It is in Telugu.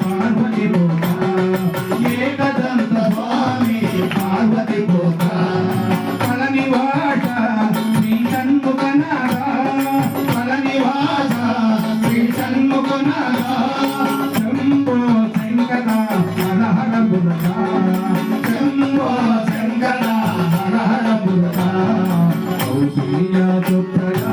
పార్వతి పోత ఏకదంత స్వామి పార్వతి పోత పళని వాట శ్రీ షణ్ముఖ నారా పళని వాట శ్రీ షణ్ముఖ నారా శంభో శంకర హరహర పురక శంభో శంకర హరహర పురక కౌశల్య పుత్రగా